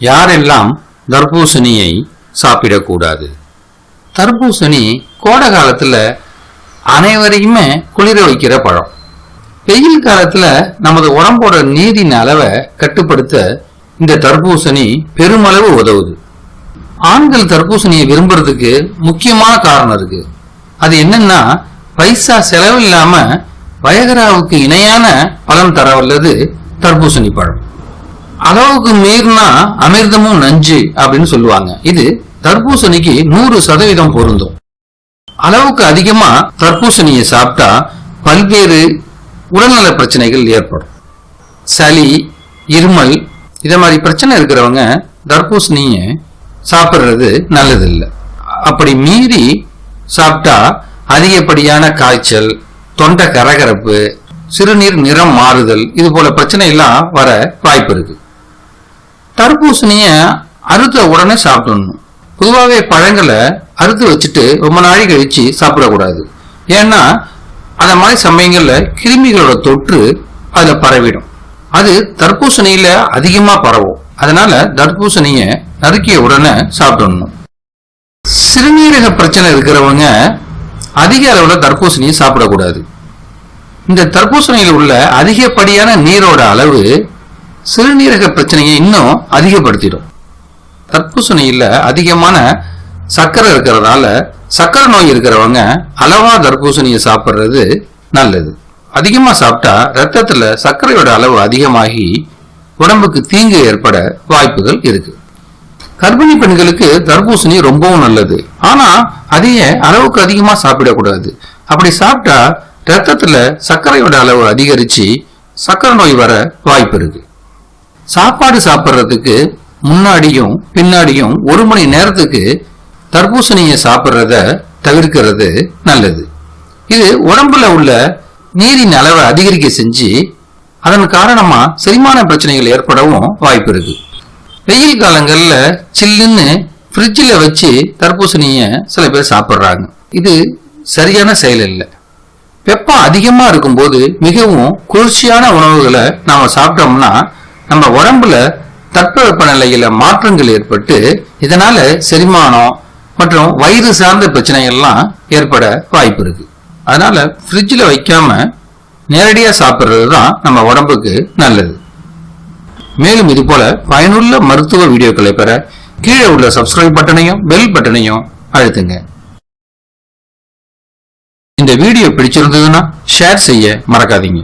யாரெல்லாம் தர்பூசணியை சாப்பிடக்கூடாது? தர்பூசணி கோடை காலத்துல அனைவரையுமே குளிர வைக்கிற பழம். வெயில் காலத்துல நமது உடம்போட நீரின் அளவை கட்டுப்படுத்த இந்த தர்பூசணி பெருமளவு உதவுது. ஆண்கள் தர்பூசணியை விரும்புறதுக்கு முக்கியமான காரணம் இருக்கு. அது என்னன்னா பைசா செலவில்லாம வயகராவுக்கு இணையான பலன் தர வல்லது தர்பூசணி பழம். அளவுக்கு மீறினா அமிர்தமும் நஞ்சு அப்படின்னு சொல்லுவாங்க. இது தர்பூசணிக்கு நூறு சதவீதம் பொருந்தும். அளவுக்கு அதிகமா தர்பூசணியை சாப்பிட்டா பல்வேறு உடல்நல பிரச்சனைகள் ஏற்படும். சளி இருமல் இத மாதிரி பிரச்சனை இருக்கிறவங்க தர்பூசணியை சாப்பிடுறது நல்லதில்லை. அப்படி மீறி சாப்பிட்டா அதிகப்படியான காய்ச்சல் தொண்டை கரகரப்பு சிறுநீர் நிறம் மாறுதல் இது போல பிரச்சனை எல்லாம் வர வாய்ப்பு இருக்கு. தர்பூசணிய அறுத்த உடனே சாப்பிடணும். பொதுவாகவே பழங்களை அறுத்து வச்சுட்டு ரொம்ப நாழி கழிச்சு சாப்பிடக்கூடாது. ஏன்னா அந்த மாதிரி சமயங்கள்ல கிருமிகளோட தொற்று அதுல பரவிடும். அது தர்பூசணியில அதிகமா பரவும். அதனால தர்பூசணிய நறுக்கிய உடனே சாப்பிடணும். சிறுநீரக பிரச்சனை இருக்கிறவங்க அதிக அளவில் தர்பூசணியை சாப்பிடக்கூடாது. இந்த தர்பூசணியில் உள்ள அதிகப்படியான நீரோட அளவு சிறுநீரக பிரச்சனையை இன்னும் அதிகப்படுத்திடும். தர்பூசணியில் அதிகமான சர்க்கரை இருக்கிறதுனால சர்க்கரை நோய் இருக்கிறவங்க அளவா தர்பூசணியை சாப்பிட்றது நல்லது. அதிகமாக சாப்பிட்டா ரத்தத்தில் சர்க்கரையோட அளவு அதிகமாகி உடம்புக்கு தீங்கு ஏற்பட வாய்ப்புகள் இருக்குது கர்ப்பிணி பெண்களுக்கு தர்பூசணி ரொம்பவும் நல்லது. ஆனா அதைய அளவுக்கு அதிகமா சாப்பிடக்கூடாது. அப்படி சாப்பிட்டா ரத்தத்துல சர்க்கரையோட அளவு அதிகரிச்சு சர்க்கரை நோய் வர வாய்ப்பு இருக்கு. சாப்பாடு சாப்பிட்றதுக்கு முன்னாடியும் பின்னாடியும் ஒரு மணி நேரத்துக்கு தர்பூசணியை சாப்பிட்றத தவிர்க்கிறது நல்லது. இது உடம்புல உள்ள நீரின் அளவை அதிகரிக்க செஞ்சு அதன் காரணமா செரிமான பிரச்சனைகள் ஏற்படவும் வாய்ப்பு இருக்கு. வெயில் காலங்களில் சில்லுன்னு ஃப்ரிட்ஜில் வச்சு தர்பூசணியை சில பேர் சாப்பிட்றாங்க. இது சரியான செயல் இல்லை. வெப்பம் அதிகமாக இருக்கும்போது மிகவும் குளிர்ச்சியான உணவுகளை நாம் சாப்பிட்டோம்னா நம்ம உடம்புல தட்பவெப்ப நிலையில மாற்றங்கள் ஏற்பட்டு இதனால செரிமானம் மற்றும் வயிறு சார்ந்த பிரச்சனைகள்லாம் ஏற்பட வாய்ப்பு இருக்கு. அதனால ஃப்ரிட்ஜில் வைக்காம நேரடியாக சாப்பிட்றது தான் நம்ம உடம்புக்கு நல்லது. மேலும் இது போல பயனுள்ள மருத்துவ வீடியோக்களை பெற கீழே உள்ள சப்ஸ்கிரைப் பட்டனையும் பெல் பட்டனையும் அழுத்துங்க. இந்த வீடியோ பிடிச்சிருந்ததுன்னா ஷேர் செய்ய மறக்காதீங்க.